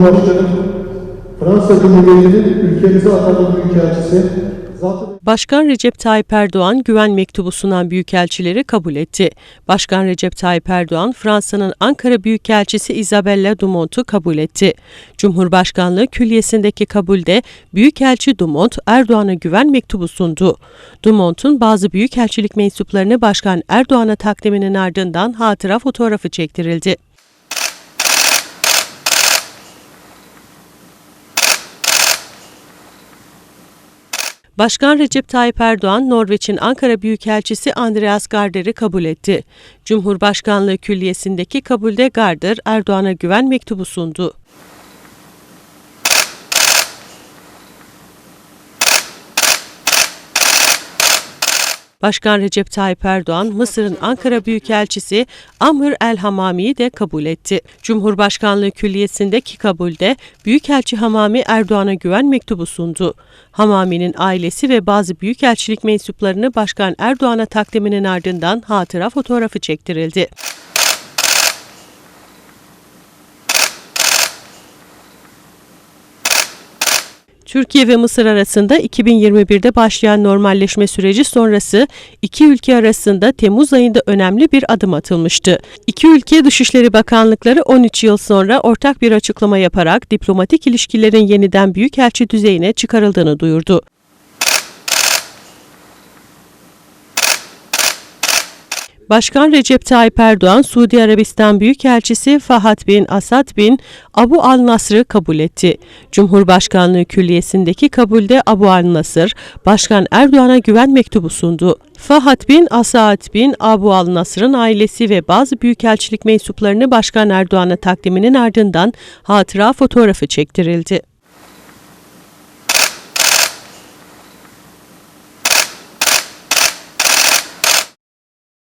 Başkanım, Fransa Cumhuriyeti'nin ülkemize atadığı Büyükelçisi, zatı Başkan Recep Tayyip Erdoğan güven mektubu sunan büyükelçileri kabul etti. Başkan Recep Tayyip Erdoğan, Fransa'nın Ankara Büyükelçisi Isabella Dumont'u kabul etti. Cumhurbaşkanlığı Külliyesi'ndeki kabulde Büyükelçi Dumont, Erdoğan'a güven mektubu sundu. Dumont'un bazı büyükelçilik mensuplarını Başkan Erdoğan'a takdiminin ardından hatıra fotoğrafı çektirildi. Başkan Recep Tayyip Erdoğan, Norveç'in Ankara Büyükelçisi Andreas Garder'i kabul etti. Cumhurbaşkanlığı Külliyesi'ndeki kabulde Garder, Erdoğan'a güven mektubu sundu. Başkan Recep Tayyip Erdoğan, Mısır'ın Ankara Büyükelçisi Amr El Hamami'yi de kabul etti. Cumhurbaşkanlığı Külliyesi'ndeki kabulde Büyükelçi Hamami Erdoğan'a güven mektubu sundu. Hamami'nin ailesi ve bazı büyükelçilik mensuplarını Başkan Erdoğan'a takdiminin ardından hatıra fotoğrafı çektirildi. Türkiye ve Mısır arasında 2021'de başlayan normalleşme süreci sonrası iki ülke arasında Temmuz ayında önemli bir adım atılmıştı. İki ülke Dışişleri Bakanlıkları 13 yıl sonra ortak bir açıklama yaparak diplomatik ilişkilerin yeniden büyükelçi düzeyine çıkarıldığını duyurdu. Başkan Recep Tayyip Erdoğan, Suudi Arabistan Büyükelçisi Fahad bin Asad bin Abu al-Nasr'ı kabul etti. Cumhurbaşkanlığı Külliyesi'ndeki kabulde Abu al-Nasr, Başkan Erdoğan'a güven mektubu sundu. Fahad bin Asad bin Abu al-Nasr'ın ailesi ve bazı büyükelçilik mensuplarını Başkan Erdoğan'a takdiminin ardından hatıra fotoğrafı çektirildi.